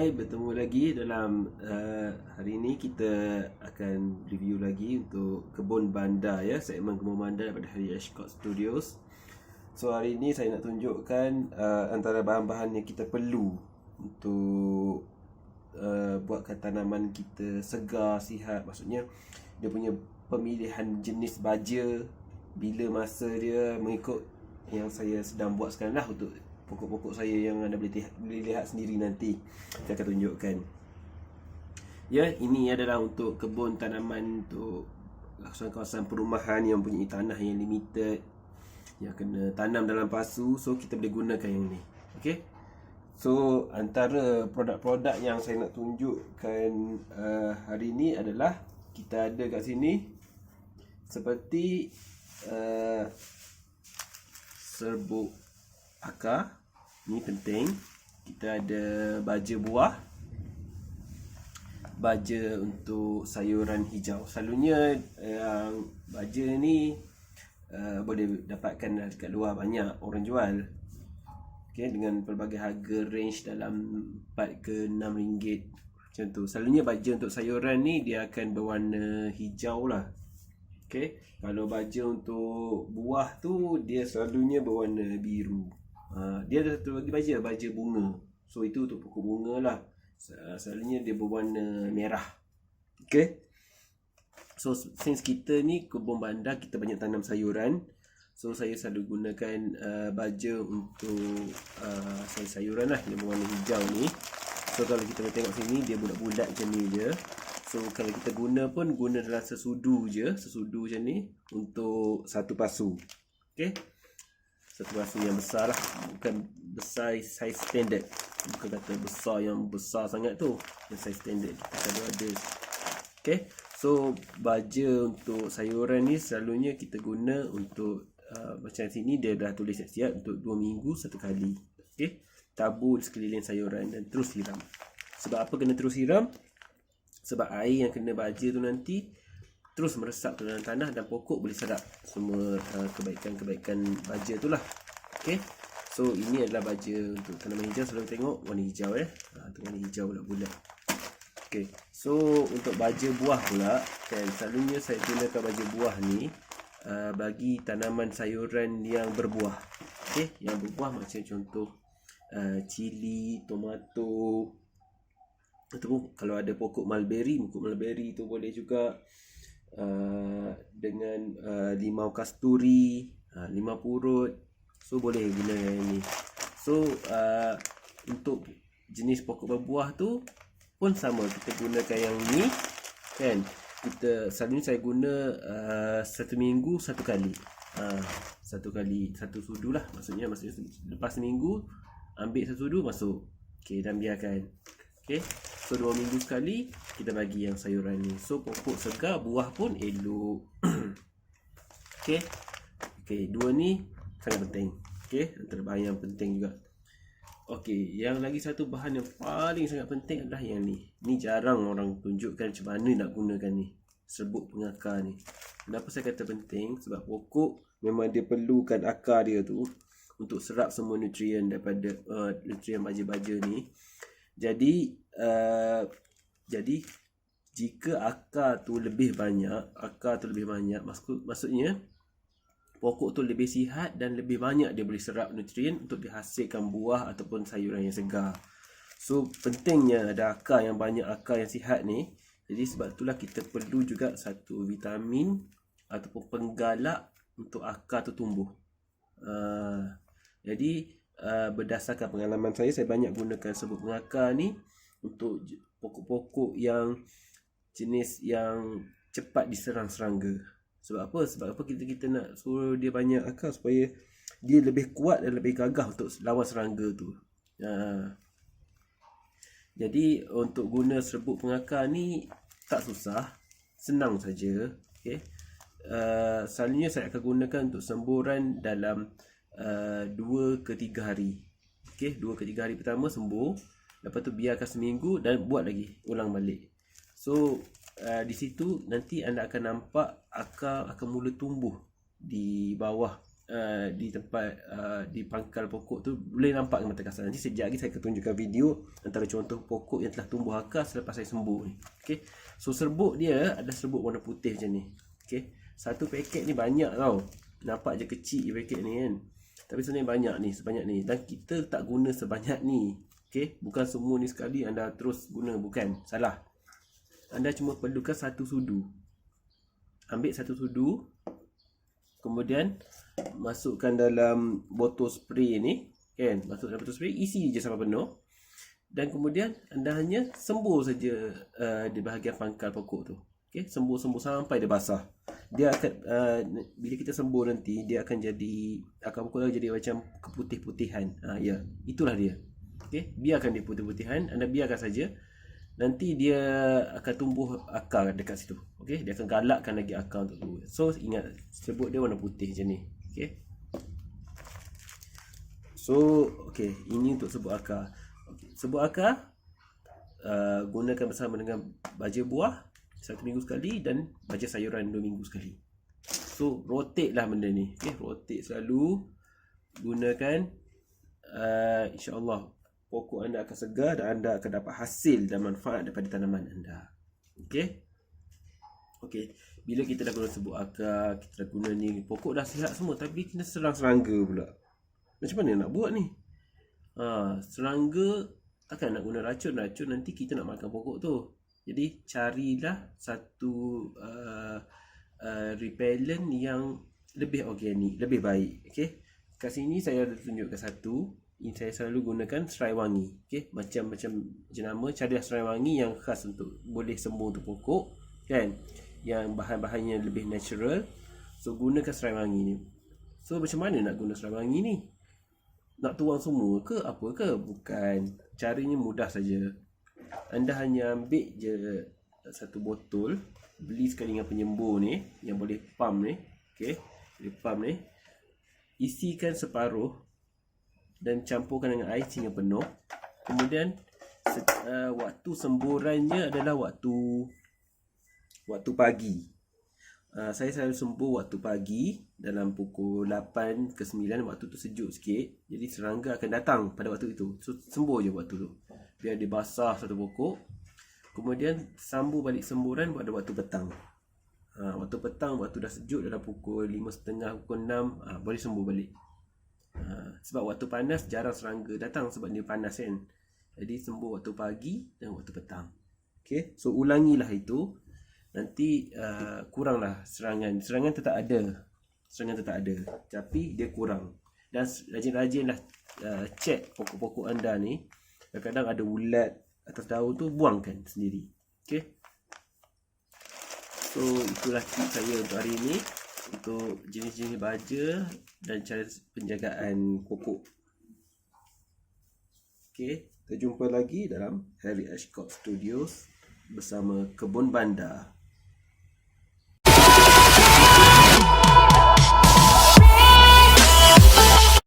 Hai, bertemu lagi dalam uh, hari ini kita akan review lagi untuk Kebun Bandar ya, segmen Kebun Bandar daripada Hari Ashcott Studios. So hari ini saya nak tunjukkan uh, antara bahan-bahan yang kita perlu untuk uh, buatkan tanaman kita segar, sihat. Maksudnya dia punya pemilihan jenis baja bila masa dia mengikut yang saya sedang buat sekarang lah untuk pokok-pokok saya yang anda boleh, boleh lihat sendiri nanti. Saya akan tunjukkan. Ya ini adalah untuk kebun tanaman untuk kawasan-kawasan perumahan yang punya tanah yang limited yang kena tanam dalam pasu. So kita boleh gunakan yang ni. Okey? So antara produk-produk yang saya nak tunjukkan uh, hari ini adalah kita ada kat sini seperti uh, serbuk akar Ni penting. Kita ada baja buah. Baja untuk sayuran hijau. Selalunya yang baja ni uh, Boleh dapatkan dekat luar banyak orang jual. Okay, Dengan pelbagai harga range dalam 4 ke 6 ringgit. Macam tu. Selalunya baja untuk sayuran ni Dia akan berwarna hijau lah. Okay. Kalau baja untuk buah tu dia selalunya berwarna biru. Ha, dia ada satu lagi baja, baja bunga. So itu untuk pokok bunga lah. Selalunya dia berwarna merah. Okay. So since kita ni kebun bandar, kita banyak tanam sayuran. So saya selalu gunakan uh, baja untuk uh, sayuran lah yang berwarna hijau ni. So kalau kita tengok sini dia bulat-bulat macam ni je. So kalau kita guna pun guna dalam sesudu je, sesudu macam ni untuk satu pasu. Okay satu rasa yang besar lah. Bukan besar size standard. Bukan kata besar yang besar sangat tu. Yang size standard. Kita ada ada. Ok so baja untuk sayuran ni selalunya kita guna untuk uh, macam sini dia dah tulis siap-siap untuk 2 minggu satu kali. Ok tabur sekeliling sayuran dan terus siram. Sebab apa kena terus siram? Sebab air yang kena baja tu nanti terus meresap ke dalam tanah dan pokok boleh serap semua uh, kebaikan-kebaikan baja tu lah. Okay. so ini adalah baja untuk tanaman hijau. Selalu tengok warna hijau eh. Ha, warna hijau pula bulat. Okay. so untuk baja buah pula kan selalunya saya gunakan baja buah ni uh, bagi tanaman sayuran yang berbuah. Okay. yang berbuah macam contoh uh, cili, tomato ataupun kalau ada pokok mulberry pokok mulberry tu boleh juga Uh, dengan uh, limau kasturi, uh, limau purut. So boleh guna yang ini. So uh, untuk jenis pokok berbuah tu pun sama kita gunakan yang ni kan. Kita selalunya saya guna uh, satu minggu satu kali. Uh, satu kali satu sudu lah maksudnya maksudnya lepas seminggu ambil satu sudu masuk. Okey dan biarkan. Okey. So dua minggu sekali kita bagi yang sayuran ni. So pokok segar buah pun elok. Okey. Okey, dua ni sangat penting. Okey, antara bahan yang penting juga. Okey, yang lagi satu bahan yang paling sangat penting adalah yang ni. Ni jarang orang tunjukkan macam mana nak gunakan ni. Serbuk pengakar ni. Kenapa saya kata penting? Sebab pokok memang dia perlukan akar dia tu untuk serap semua nutrien daripada uh, nutrien baja-baja ni. Jadi uh, jadi jika akar tu lebih banyak, akar tu lebih banyak, maksud maksudnya pokok tu lebih sihat dan lebih banyak dia boleh serap nutrien untuk dihasilkan buah ataupun sayuran yang segar. So pentingnya ada akar yang banyak akar yang sihat ni. Jadi sebab itulah kita perlu juga satu vitamin ataupun penggalak untuk akar tu tumbuh. Uh, jadi uh, berdasarkan pengalaman saya saya banyak gunakan sebut pengakar ni untuk pokok-pokok yang jenis yang cepat diserang serangga. Sebab apa? Sebab apa kita kita nak suruh dia banyak akar supaya dia lebih kuat dan lebih gagah untuk lawan serangga tu. Ha. Jadi untuk guna serbuk pengakar ni tak susah, senang saja. Okay. Uh, selalunya saya akan gunakan untuk semburan dalam uh, 2 ke 3 hari. Okay, 2 ke 3 hari pertama sembuh. Lepas tu biarkan seminggu dan buat lagi ulang balik. So uh, di situ nanti anda akan nampak akar akan mula tumbuh di bawah uh, di tempat uh, di pangkal pokok tu boleh nampak mata kasar. Nanti sekejap lagi saya akan tunjukkan video antara contoh pokok yang telah tumbuh akar selepas saya sembuh ni. Okey. So serbuk dia ada serbuk warna putih macam ni. Okey. Satu paket ni banyak tau. Nampak je kecil paket ni kan. Tapi sebenarnya banyak ni, sebanyak ni. Dan kita tak guna sebanyak ni. Okey. Bukan semua ni sekali anda terus guna. Bukan. Salah. Anda cuma perlukan satu sudu. Ambil satu sudu. Kemudian masukkan dalam botol spray ni. Kan? Masuk dalam botol spray. Isi je sampai penuh. Dan kemudian anda hanya sembur saja uh, di bahagian pangkal pokok tu. Okay, sembur-sembur sampai dia basah. Dia akan uh, bila kita sembur nanti dia akan jadi akan pokok jadi macam keputih-putihan. Ha ya, itulah dia. Okey, biarkan dia putih-putihan, anda biarkan saja. Nanti dia akan tumbuh akar dekat situ. Okey, dia akan galakkan lagi akar untuk tu. So ingat sebut dia warna putih macam ni. Okey. So, okey, ini untuk sebut akar. Okay. Sebut akar uh, gunakan bersama dengan baja buah satu minggu sekali dan baca sayuran dua minggu sekali. So rotate lah benda ni. Okay, rotate selalu gunakan uh, insyaAllah pokok anda akan segar dan anda akan dapat hasil dan manfaat daripada tanaman anda. Okay. Okay. Bila kita dah guna sebut akar, kita dah guna ni, pokok dah sihat semua tapi kena serang serangga pula. Macam mana nak buat ni? Ha, serangga takkan nak guna racun-racun nanti kita nak makan pokok tu. Jadi carilah satu uh, uh, repellent yang lebih organik, lebih baik. Okey. Kat sini saya ada tunjukkan satu. Ini saya selalu gunakan serai wangi. Okey, macam-macam jenama carilah serai wangi yang khas untuk boleh sembuh untuk pokok kan. Yang bahan-bahannya lebih natural. So gunakan serai wangi ni. So macam mana nak guna serai wangi ni? Nak tuang semua ke apa ke? Bukan. Caranya mudah saja anda hanya ambil je satu botol beli sekali dengan penyembur ni yang boleh pump ni okey boleh pump ni isikan separuh dan campurkan dengan air sehingga penuh. Kemudian uh, waktu semburannya adalah waktu waktu pagi. Uh, saya selalu sembuh waktu pagi dalam pukul 8 ke 9 waktu tu sejuk sikit. Jadi serangga akan datang pada waktu itu. So sembuh je waktu tu. Biar dia basah satu pokok. Kemudian sambung balik semburan pada waktu petang. Ha, waktu petang waktu dah sejuk dalam pukul 5.30 pukul 6 ha, boleh sembuh balik ha, sebab waktu panas jarang serangga datang sebab dia panas kan. Jadi sembuh waktu pagi dan waktu petang. Okay? so ulangilah itu. Nanti uh, kuranglah serangan. Serangan tetap ada. Serangan tetap ada. Tapi dia kurang. Dan rajin-rajinlah uh, check pokok-pokok anda ni. Kadang-kadang ada ulat atas daun tu buangkan sendiri. Okey. So itulah tip saya untuk hari ini. Untuk jenis-jenis baja dan cara penjagaan pokok. Okey, kita jumpa lagi dalam Harry Ashcott Studios bersama Kebun Bandar.